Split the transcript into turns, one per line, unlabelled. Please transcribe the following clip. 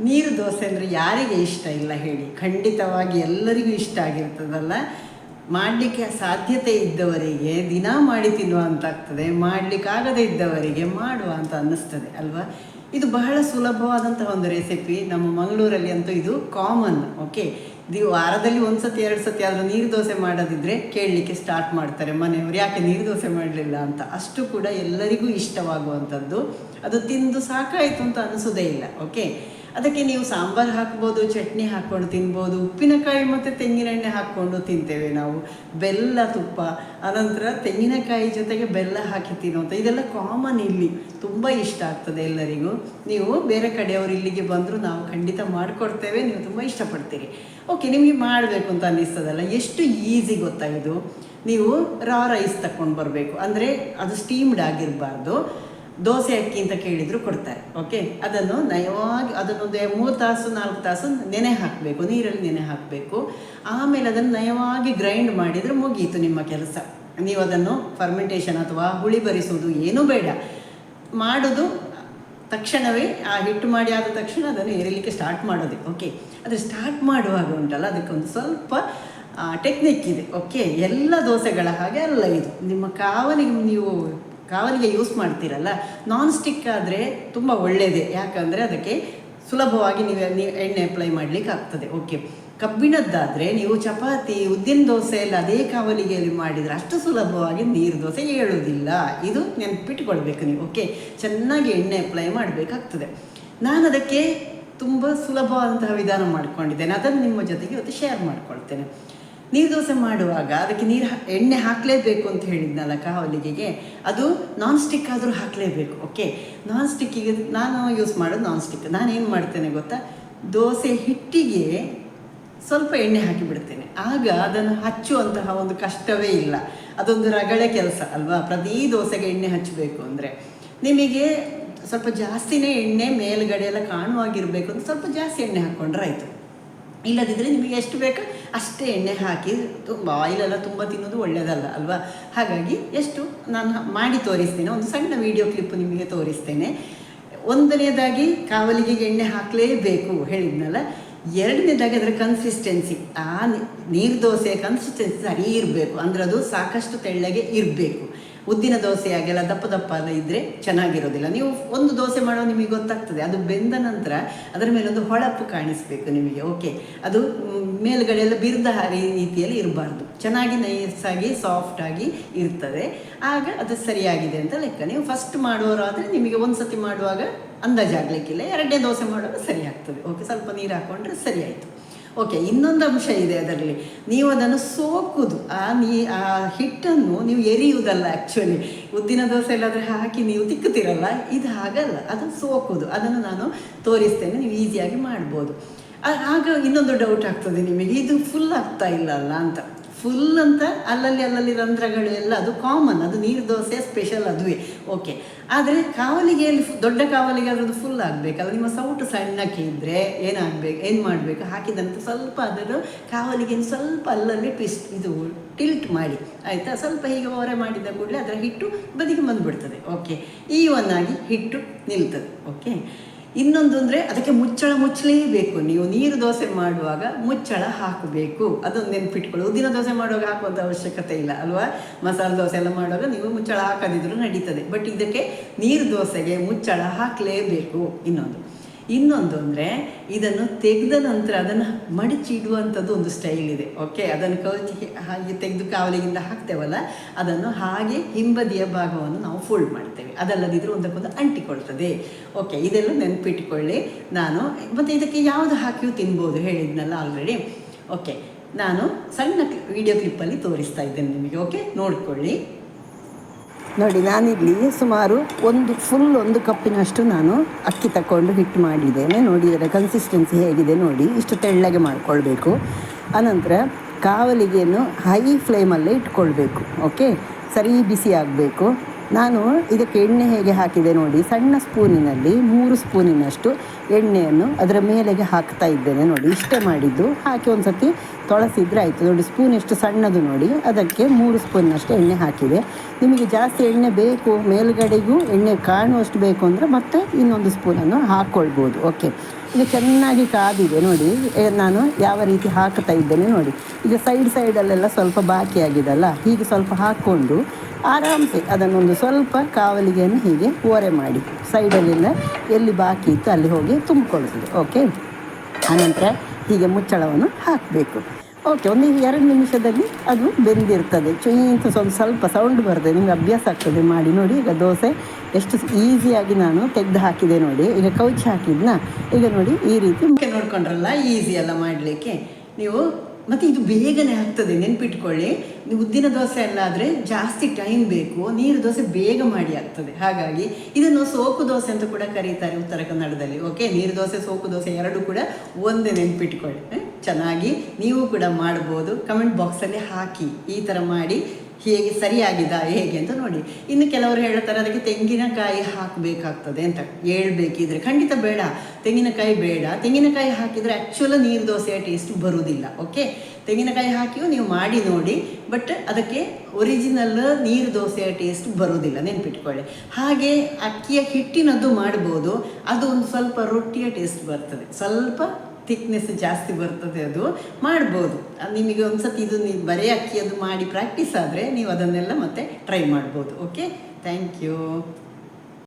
ನೀರು ದೋಸೆ ಅಂದರೆ ಯಾರಿಗೆ ಇಷ್ಟ ಇಲ್ಲ ಹೇಳಿ. ಖಂಡಿತವಾಗಿ ಎಲ್ಲರಿಗೂ ಇಷ್ಟ ಆಗಿರ್ತದಲ್ಲ. ಮಾಡಲಿಕ್ಕೆ ಸಾಧ್ಯತೆ ಇದ್ದವರಿಗೆ, ದಿನ ಮಾಡಿ ತಿನ್ನುವಂತಾಗ್ತದೆ ಮಾಡಲಿಕ್ಕಾಗದೇ ಇದ್ದವರಿಗೆ ಮಾಡುವ ಅಂತ ಅನ್ನಿಸ್ತದೆ ಅಲ್ವಾ? ಇದು ಬಹಳ ಸುಲಭವಾದಂತಹ ಒಂದು ರೆಸಿಪಿ ನಮ್ಮ ಮಂಗಳೂರಲ್ಲಿ ಅಂತೂ ಇದು ಕಾಮನ್ ಓಕೆ ದಿ ವಾರದಲ್ಲಿ ಒಂದು ಸತಿ ಎರಡು ಸತಿ ಆದರೂ ನೀರು ದೋಸೆ ಮಾಡೋದಿದ್ರೆ ಕೇಳಲಿಕ್ಕೆ ಸ್ಟಾರ್ಟ್ ಮಾಡ್ತಾರೆ ಮನೆಯವರು. ಯಾಕೆ ನೀರು ದೋಸೆ ಮಾಡಲಿಲ್ಲ ಅಂತ? ಅಷ್ಟು ಕೂಡ ಎಲ್ಲರಿಗೂ ಇಷ್ಟವಾಗುವಂಥದ್ದು. ಅದು ತಿಂದು ಸಾಕಾಯಿತು ಅಂತ ಅನಿಸೋದೇ ಇಲ್ಲ ಓಕೆ ಅದಕ್ಕೆ ನೀವು ಸಾಂಬಾರು ಹಾಕ್ಬೋದು, ಚಟ್ನಿ ಹಾಕ್ಕೊಂಡು ತಿನ್ಬೋದು, ಉಪ್ಪಿನಕಾಯಿ ಮತ್ತು ತೆಂಗಿನೆಣ್ಣೆ ಹಾಕ್ಕೊಂಡು ತಿಂತೇವೆ ನಾವು. ಬೆಲ್ಲ ತುಪ್ಪ ಅನಂತರ ತೆಂಗಿನಕಾಯಿ ಜೊತೆಗೆ ಬೆಲ್ಲ ಹಾಕಿ ತಿನ್ನುವಂಥ, ಇದೆಲ್ಲ ಕಾಮನ್ ಇಲ್ಲಿ. ತುಂಬ ಇಷ್ಟ ಆಗ್ತದೆ ಎಲ್ಲರಿಗೂ. ನೀವು ಬೇರೆ ಕಡೆಯವರು ಇಲ್ಲಿಗೆ ಬಂದರೂ ನಾವು ಖಂಡಿತ ಮಾಡಿಕೊಡ್ತೇವೆ, ನೀವು ತುಂಬ ಇಷ್ಟಪಡ್ತೀರಿ. ಓಕೆ ನಿಮಗೆ ಮಾಡಬೇಕು ಅಂತ ಅನ್ನಿಸ್ತದಲ್ಲ, ಎಷ್ಟು ಈಸಿ ಗೊತ್ತಾ ಇದು? ನೀವು ರಾ ರೈಸ್ ತಗೊಂಡು ಬರಬೇಕು. ಅಂದರೆ ಅದು ಸ್ಟೀಮ್ಡ್ ಆಗಿರಬಾರ್ದು. ದೋಸೆ ಅಕ್ಕಿ ಅಂತ ಕೇಳಿದ್ರು ಕೊಡ್ತಾರೆ ಓಕೆ ಅದನ್ನು ನಯವಾಗಿ, ಅದನ್ನೊಂದು ಮೂರು ತಾಸು, ನಾಲ್ಕು ತಾಸು ನೆನೆ ಹಾಕಬೇಕು, ನೀರಲ್ಲಿ ನೆನೆ ಹಾಕಬೇಕು. ಆಮೇಲೆ ಅದನ್ನು ನಯವಾಗಿ ಗ್ರೈಂಡ್ ಮಾಡಿದರೆ ಮುಗೀತು ನಿಮ್ಮ ಕೆಲಸ. ನೀವು ಅದನ್ನು ಫರ್ಮೆಂಟೇಷನ್ ಅಥವಾ ಹುಳಿ ಬರಿಸುವುದು ಏನೂ ಬೇಡ. ಮಾಡೋದು ತಕ್ಷಣವೇ, ಆ ಹಿಟ್ಟು ಮಾಡಿ ಆದ ತಕ್ಷಣ ಅದನ್ನು ಏರಿಲಿಕ್ಕೆ ಸ್ಟಾರ್ಟ್ ಮಾಡೋದೇ ಓಕೆ ಅದು ಸ್ಟಾರ್ಟ್ ಮಾಡುವಾಗ ಉಂಟಲ್ಲ, ಅದಕ್ಕೊಂದು ಸ್ವಲ್ಪ ಟೆಕ್ನಿಕ್ ಇದೆ ಓಕೆ ಎಲ್ಲ ದೋಸೆಗಳ ಹಾಗೆ ಅಲ್ಲ ಇದು. ನಿಮ್ಮ ಕಾವನಿಗೆ ನೀವು ಕಾವಲಿಗೆ ಯೂಸ್ ಮಾಡ್ತೀರಲ್ಲ ನಾನ್ ಸ್ಟಿಕ್ ಆದರೆ ತುಂಬ ಒಳ್ಳೆಯದೇ ಯಾಕಂದರೆ ಅದಕ್ಕೆ ಸುಲಭವಾಗಿ ನೀವು ಎಣ್ಣೆ ಅಪ್ಲೈ ಮಾಡಲಿಕ್ಕೆ ಆಗ್ತದೆ. ಓಕೆ ಕಬ್ಬಿಣದ್ದಾದರೆ ನೀವು ಚಪಾತಿ, ಉದ್ದಿನ ದೋಸೆ ಎಲ್ಲ ಅದೇ ಕಾವಲಿಗೆಯಲ್ಲಿ ಮಾಡಿದರೆ ಅಷ್ಟು ಸುಲಭವಾಗಿ ನೀರು ದೋಸೆ ಹೇಳುವುದಿಲ್ಲ ಇದು ನೆನಪಿಟ್ಕೊಳ್ಬೇಕು ನೀವು. ಓಕೆ ಚೆನ್ನಾಗಿ ಎಣ್ಣೆ ಅಪ್ಲೈ ಮಾಡಬೇಕಾಗ್ತದೆ. ನಾನು ಅದಕ್ಕೆ ತುಂಬ ಸುಲಭವಾದಂತಹ ವಿಧಾನ ಮಾಡ್ಕೊಂಡಿದ್ದೇನೆ. ಅದನ್ನು ನಿಮ್ಮ ಜೊತೆಗೆ ಇವತ್ತು ಶೇರ್ ಮಾಡ್ಕೊಳ್ತೇನೆ. ನೀರು ದೋಸೆ ಮಾಡುವಾಗ ಅದಕ್ಕೆ ನೀರು ಎಣ್ಣೆ ಹಾಕಲೇಬೇಕು ಅಂತ ಹೇಳಿದ್ನಲ್ಲ ಕಾವಲಿಗೆಗೆ. ಅದು ನಾನ್ ಸ್ಟಿಕ್ ಆದರೂ ಹಾಕಲೇಬೇಕು ಓಕೆ ನಾನ್ ಸ್ಟಿಕ್ಕಿಗೆ ನಾನು ಯೂಸ್ ಮಾಡೋದು ನಾನ್ ಸ್ಟಿಕ್ ನಾನು ಏನು ಮಾಡ್ತೇನೆ ಗೊತ್ತಾ? ದೋಸೆ ಹಿಟ್ಟಿಗೆ ಸ್ವಲ್ಪ ಎಣ್ಣೆ ಹಾಕಿಬಿಡ್ತೇನೆ. ಆಗ ಅದನ್ನು ಹಚ್ಚುವಂತಹ ಒಂದು ಕಷ್ಟವೇ ಇಲ್ಲ. ಅದೊಂದು ರಗಳೆ ಕೆಲಸ ಅಲ್ವಾ? ಪ್ರತಿ ದೋಸೆಗೆ ಎಣ್ಣೆ ಹಚ್ಚಬೇಕು ಅಂದರೆ. ನಿಮಗೆ ಸ್ವಲ್ಪ ಜಾಸ್ತಿನೇ ಎಣ್ಣೆ ಮೇಲುಗಡೆ ಎಲ್ಲ ಕಾಣುವಾಗಿರಬೇಕು ಅಂತ ಸ್ವಲ್ಪ ಜಾಸ್ತಿ ಎಣ್ಣೆ ಹಾಕ್ಕೊಂಡ್ರೆ ಆಯಿತು. ಇಲ್ಲದಿದ್ದರೆ ನಿಮಗೆ ಎಷ್ಟು ಬೇಕೋ ಅಷ್ಟೇ ಎಣ್ಣೆ ಹಾಕಿ ತುಂಬ ಆಯಿಲೆಲ್ಲ ತುಂಬ ತಿನ್ನೋದು ಒಳ್ಳೆಯದಲ್ಲ ಅಲ್ವಾ? ಹಾಗಾಗಿ ಎಷ್ಟು ನಾನು ಮಾಡಿ ತೋರಿಸ್ತೇನೆ. ಒಂದು ಸಣ್ಣ ವಿಡಿಯೋ ಕ್ಲಿಪ್ ನಿಮಗೆ ತೋರಿಸ್ತೇನೆ. ಒಂದನೇದಾಗಿ ಕಾವಲಿಗೆ ಎಣ್ಣೆ ಹಾಕಲೇಬೇಕು ಹೇಳಿದ್ನಲ್ಲ. ಎರಡನೇದಾಗಿ ಅದರ ಕನ್ಸಿಸ್ಟೆನ್ಸಿ ಆ ನೀರು ದೋಸೆಯ ಕನ್ಸಿಸ್ಟೆನ್ಸಿ ಸರಿ ಇರಬೇಕು. ಅಂದರೆ ಅದು ಸಾಕಷ್ಟು ತೆಳ್ಳಗೆ ಇರಬೇಕು. ಉದ್ದಿನ ದೋಸೆ ಹಾಗೆಲ್ಲ ದಪ್ಪ ದಪ್ಪ ಇದ್ದರೆ ಚೆನ್ನಾಗಿರೋದಿಲ್ಲ. ನೀವು ಒಂದು ದೋಸೆ ಮಾಡೋ ನಿಮಗೆ ಗೊತ್ತಾಗ್ತದೆ. ಅದು ಬೆಂದ ನಂತರ ಅದರ ಮೇಲೆ ಒಂದು ಹೊಳಪು ಕಾಣಿಸ್ಬೇಕು ನಿಮಗೆ. ಓಕೆ ಅದು ಮೇಲುಗಡೆ ಎಲ್ಲ ಬಿರ್ದ ರೀತಿಯಲ್ಲಿ ಇರಬಾರ್ದು. ಚೆನ್ನಾಗಿ ನೈಸಾಗಿ ಸಾಫ್ಟಾಗಿ ಇರ್ತದೆ. ಆಗ ಅದು ಸರಿಯಾಗಿದೆ ಅಂತ ಲೆಕ್ಕ. ನೀವು ಫಸ್ಟ್ ಮಾಡುವವರಾದರೆ ನಿಮಗೆ ಒಂದು ಸತಿ ಮಾಡುವಾಗ ಅಂದಾಜಾಗಲಿಕ್ಕಿಲ್ಲ. ಎರಡನೇ ದೋಸೆ ಮಾಡುವಾಗ ಸರಿ ಆಗ್ತದೆ. ಓಕೆ ಸ್ವಲ್ಪ ನೀರು ಹಾಕ್ಕೊಂಡ್ರೆ ಸರಿ ಆಯಿತು. ಓಕೆ ಇನ್ನೊಂದು ಅಂಶ ಇದೆ ಅದರಲ್ಲಿ. ನೀವು ಅದನ್ನು ಸೋಕುದು. ಆ ನೀ, ಆ ಹಿಟ್ಟನ್ನು ನೀವು ಎರಿಯುವುದಲ್ಲ ಆ್ಯಕ್ಚುಲಿ ಉದ್ದಿನ ದೋಸೆ ಎಲ್ಲಾದರೆ ಹಾಕಿ ನೀವು ತಿಕ್ಕುತ್ತೀರಲ್ಲ, ಇದು ಹಾಗಲ್ಲ. ಅದು ಸೋಕುದು. ಅದನ್ನು ನಾನು ತೋರಿಸ್ತೇನೆ. ನೀವು ಈಸಿಯಾಗಿ ಮಾಡ್ಬೋದು. ಆಗ ಇನ್ನೊಂದು ಡೌಟ್ ಆಗ್ತದೆ ನಿಮಗೆ. ಇದು ಫುಲ್ ಆಗ್ತಾ ಇಲ್ಲ ಅಲ್ಲ ಅಂತ. ಫುಲ್ ಅಂತ ಅಲ್ಲಲ್ಲಿ ಅಲ್ಲಲ್ಲಿ ರಂಧ್ರಗಳು ಎಲ್ಲ, ಅದು ಕಾಮನ್ ಅದು ನೀರು ದೋಸೆ ಸ್ಪೆಷಲ್ ಅದುವೇ. ಓಕೆ ಆದರೆ ಕಾವಲಿಗೆಯಲ್ಲಿ ದೊಡ್ಡ ಕಾವಲಿಗೆ ಅದರದ್ದು ಫುಲ್ ಆಗಬೇಕಲ್ಲ, ನಿಮ್ಮ ಸೌಟು ಸಣ್ಣಕ್ಕೆ ಇದ್ದರೆ ಏನಾಗಬೇಕು, ಏನು ಮಾಡಬೇಕು? ಹಾಕಿದಂತ ಸ್ವಲ್ಪ ಅದನ್ನು ಕಾವಲಿಗೆ ಸ್ವಲ್ಪ ಅಲ್ಲಲ್ಲಿ ಟ್ವಿಸ್ಟ್ ಇದು ಟಿಲ್ಟ್ ಮಾಡಿ, ಆಯಿತಾ? ಸ್ವಲ್ಪ ಹೀಗೆ ಓರೆ ಮಾಡಿದ ಕೂಡಲೇ ಅದರ ಹಿಟ್ಟು ಬದಿಗೆ ಬಂದುಬಿಡ್ತದೆ. ಓಕೆ ಈ ಆಗಿ ಹಿಟ್ಟು ನಿಲ್ತದೆ. ಓಕೆ ಇನ್ನೊಂದು ಅಂದರೆ ಅದಕ್ಕೆ ಮುಚ್ಚಳ ಮುಚ್ಚಲೇಬೇಕು. ನೀವು ನೀರು ದೋಸೆ ಮಾಡುವಾಗ ಮುಚ್ಚಳ ಹಾಕಬೇಕು. ಅದೊಂದು ನೆನ್ಪಿಟ್ಕೊಳ್ಳಿ ಉದ್ದಿನ ದೋಸೆ ಮಾಡುವಾಗ ಹಾಕುವಂಥ ಅವಶ್ಯಕತೆ ಇಲ್ಲ ಅಲ್ವಾ? ಮಸಾಲೆ ದೋಸೆ ಎಲ್ಲ ಮಾಡುವಾಗ ನೀವು ಮುಚ್ಚಳ ಹಾಕದಿದ್ರೂ ನಡೀತದೆ. ಬಟ್ ಇದಕ್ಕೆ ನೀರು ದೋಸೆಗೆ ಮುಚ್ಚಳ ಹಾಕಲೇಬೇಕು ಇನ್ನೊಂದು. ಇನ್ನೊಂದು ಅಂದರೆ ಇದನ್ನು ತೆಗೆದ ನಂತರ ಅದನ್ನು ಮಡಿಚಿಡುವಂಥದ್ದು ಒಂದು ಸ್ಟೈಲ್ ಇದೆ. ಓಕೆ ಅದನ್ನು ಕೌಚಿ ಹಾಗೆ ತೆಗೆದು ಕಾವಲಿಗಿಂದ ಹಾಕ್ತೇವಲ್ಲ? ಅದನ್ನು ಹಾಗೆ ಹಿಂಬದಿಯ ಭಾಗವನ್ನು ನಾವು ಫೋಲ್ಡ್ ಮಾಡ್ತೇವೆ. ಅದಲ್ಲದಿದ್ದರೆ ಒಂದಕ್ಕೊಂದು ಅಂಟಿಕೊಳ್ತದೆ. ಓಕೆ ಇದೆಲ್ಲ ನೆನಪಿಟ್ಕೊಳ್ಳಿ. ನಾನು ಮತ್ತು ಇದಕ್ಕೆ ಯಾವುದು ಹಾಕಿಯೂ ತಿನ್ಬೋದು ಹೇಳಿದ್ನಲ್ಲ ಆಲ್ರೆಡಿ ಓಕೆ ನಾನು ಸಣ್ಣ ವಿಡಿಯೋ ಕ್ಲಿಪ್ಪಲ್ಲಿ ತೋರಿಸ್ತಾ ಇದ್ದೇನೆ ನಿಮಗೆ. ಓಕೆ ನೋಡ್ಕೊಳ್ಳಿ. ನೋಡಿ, ನಾನಿಲ್ಲಿ ಸುಮಾರು ಒಂದು ಫುಲ್ ಒಂದು ಕಪ್ಪಿನಷ್ಟು ನಾನು ಅಕ್ಕಿ ತಗೊಂಡು ಹಿಟ್ಟು ಮಾಡಿದ್ದೇನೆ. ನೋಡಿ, ಇದರ ಕನ್ಸಿಸ್ಟೆನ್ಸಿ ಹೇಗಿದೆ ನೋಡಿ. ಇಷ್ಟು ತೆಳ್ಳಗೆ ಮಾಡಿಕೊಳ್ಬೇಕು. ಅನಂತರ ಕಾವಲಿಗೆಯನ್ನು ಹೈ ಫ್ಲೇಮಲ್ಲೇ ಇಟ್ಕೊಳ್ಬೇಕು. ಓಕೆ ಸರಿ ಬಿಸಿ ಆಗಬೇಕು. ನಾನು ಇದಕ್ಕೆ ಎಣ್ಣೆ ಹೇಗೆ ಹಾಕಿದೆ ನೋಡಿ, ಸಣ್ಣ ಸ್ಪೂನಿನಲ್ಲಿ ಮೂರು ಸ್ಪೂನಿನಷ್ಟು ಎಣ್ಣೆಯನ್ನು ಅದರ ಮೇಲೆಗೆ ಹಾಕ್ತಾ ಇದ್ದೇನೆ ನೋಡಿ. ಇಷ್ಟೇ ಮಾಡಿದ್ದು. ಹಾಕಿ ಒಂದು ಸತಿ ತೊಳಸಿದ್ರೆ ಆಯಿತು. ನೋಡಿ ಸ್ಪೂನ್ ಎಷ್ಟು ಸಣ್ಣದು ನೋಡಿ. ಅದಕ್ಕೆ ಮೂರು ಸ್ಪೂನ್ನಷ್ಟು ಎಣ್ಣೆ ಹಾಕಿದೆ. ನಿಮಗೆ ಜಾಸ್ತಿ ಎಣ್ಣೆ ಬೇಕು, ಮೇಲ್ಗಡೆಗೂ ಎಣ್ಣೆ ಕಾಣುವಷ್ಟು ಬೇಕು ಅಂದರೆ ಮತ್ತೆ ಇನ್ನೊಂದು ಸ್ಪೂನನ್ನು ಹಾಕ್ಕೊಳ್ಬೋದು ಓಕೆ ಇದು ಚೆನ್ನಾಗಿ ಕಾದಿದೆ ನೋಡಿ. ನಾನು ಯಾವ ರೀತಿ ಹಾಕ್ತಾ ಇದ್ದೇನೆ ನೋಡಿ. ಈಗ ಸೈಡ್ ಸೈಡಲ್ಲೆಲ್ಲ ಸ್ವಲ್ಪ ಬಾಕಿ ಆಗಿದೆಲ್ಲ ಹೀಗೆ ಸ್ವಲ್ಪ ಹಾಕ್ಕೊಂಡು ಆರಾಮ್ಸೆ ಅದನ್ನೊಂದು ಸ್ವಲ್ಪ ಕಾವಲಿಗೆಯನ್ನು ಹೀಗೆ ಓರೆ ಮಾಡಿ. ಸೈಡಲ್ಲೆಲ್ಲ ಎಲ್ಲಿ ಬಾಕಿ ಇತ್ತು ಅಲ್ಲಿ ಹೋಗಿ ತುಂಬಿಕೊಳ್ತದೆ ಓಕೆ ಆನಂತರ ಹೀಗೆ ಮುಚ್ಚಳವನ್ನು ಹಾಕಬೇಕು. ಓಕೆ ಒಂದು ಎರಡು ನಿಮಿಷದಲ್ಲಿ ಅದು ಬೆಂದಿರ್ತದೆ. ಚುಯ್ಯಿಂತ ಸ್ವಲ್ಪ ಸ್ವಲ್ಪ ಸೌಂಡ್ ಬರ್ತದೆ. ನಿಮ್ಗೆ ಅಭ್ಯಾಸ ಆಗ್ತದೆ. ಮಾಡಿ ನೋಡಿ. ಈಗ ದೋಸೆ ಎಷ್ಟು ಈಸಿಯಾಗಿ ನಾನು ತೆಗೆದು ಹಾಕಿದೆ ನೋಡಿ. ಈಗ ಕೌಚ್ ಹಾಕಿದ್ನ? ಈಗ ನೋಡಿ ಈ ರೀತಿ. ನೋಡ್ಕೊಂಡ್ರಲ್ಲ ಈಸಿ ಅಲ್ಲ ಮಾಡಲಿಕ್ಕೆ. ನೀವು ಮತ್ತು ಇದು ಬೇಗನೆ ಆಗ್ತದೆ, ನೆನ್ಪಿಟ್ಕೊಳ್ಳಿ. ಉದ್ದಿನ ದೋಸೆ ಎಲ್ಲ ಆದರೆ ಜಾಸ್ತಿ ಟೈಮ್ ಬೇಕು, ನೀರು ದೋಸೆ ಬೇಗ ಮಾಡಿ ಆಗ್ತದೆ. ಹಾಗಾಗಿ ಇದನ್ನು ಸೋಕು ದೋಸೆ ಅಂತ ಕೂಡ ಕರೀತಾರೆ ಉತ್ತರ ಕನ್ನಡದಲ್ಲಿ ಓಕೆ ನೀರು ದೋಸೆ ಸೋಕು ದೋಸೆ ಎರಡು ಕೂಡ ಒಂದೇ ನೆನ್ಪಿಟ್ಕೊಳ್ಳಿ ಚೆನ್ನಾಗಿ ನೀವು ಕೂಡ ಮಾಡ್ಬೋದು. ಕಮೆಂಟ್ ಬಾಕ್ಸಲ್ಲಿ ಹಾಕಿ ಈ ಥರ ಮಾಡಿ ಹೇಗೆ ಸರಿಯಾಗಿದೆ, ಹೇಗೆ ಅಂತ ನೋಡಿ. ಇನ್ನು ಕೆಲವರು ಹೇಳ್ತಾರೆ, ಅದಕ್ಕೆ ತೆಂಗಿನಕಾಯಿ ಹಾಕಬೇಕಾಗ್ತದೆ ಅಂತ ಹೇಳ್ಬೇಕಿದ್ರೆ. ಖಂಡಿತ ಬೇಡ, ತೆಂಗಿನಕಾಯಿ ಬೇಡ. ತೆಂಗಿನಕಾಯಿ ಹಾಕಿದರೆ ಆ್ಯಕ್ಚುಲ ನೀರು ದೋಸೆಯ ಟೇಸ್ಟ್ ಬರುವುದಿಲ್ಲ ಓಕೆ ತೆಂಗಿನಕಾಯಿ ಹಾಕಿಯೂ ನೀವು ಮಾಡಿ ನೋಡಿ ಬಟ್ ಅದಕ್ಕೆ ಒರಿಜಿನಲ್ ನೀರು ದೋಸೆಯ ಟೇಸ್ಟ್ ಬರುವುದಿಲ್ಲ ನೆನ್ಪಿಟ್ಕೊಳ್ಳಿ. ಹಾಗೆ ಅಕ್ಕಿಯ ಹಿಟ್ಟಿನದ್ದು ಮಾಡ್ಬೋದು, ಅದು ಒಂದು ಸ್ವಲ್ಪ ರೊಟ್ಟಿಯ ಟೇಸ್ಟ್ ಬರ್ತದೆ. ಸ್ವಲ್ಪ ಥಿಕ್ನೆಸ್ ಜಾಸ್ತಿ ಬರ್ತದೆ ಅದು, ಮಾಡ್ಬೋದು. ನಿಮಗೆ ನಿಮಗೆ ಒಂದ್ಸತಿ ಇದು ನೀವು ಅಕ್ಕಿ ಅದು ಮಾಡಿ ಪ್ರಾಕ್ಟೀಸ್ ಆದರೆ ನೀವು ಅದನ್ನೆಲ್ಲ ಮತ್ತೆ ಟ್ರೈ ಮಾಡ್ಬೋದು ಓಕೆ ಥ್ಯಾಂಕ್ ಯು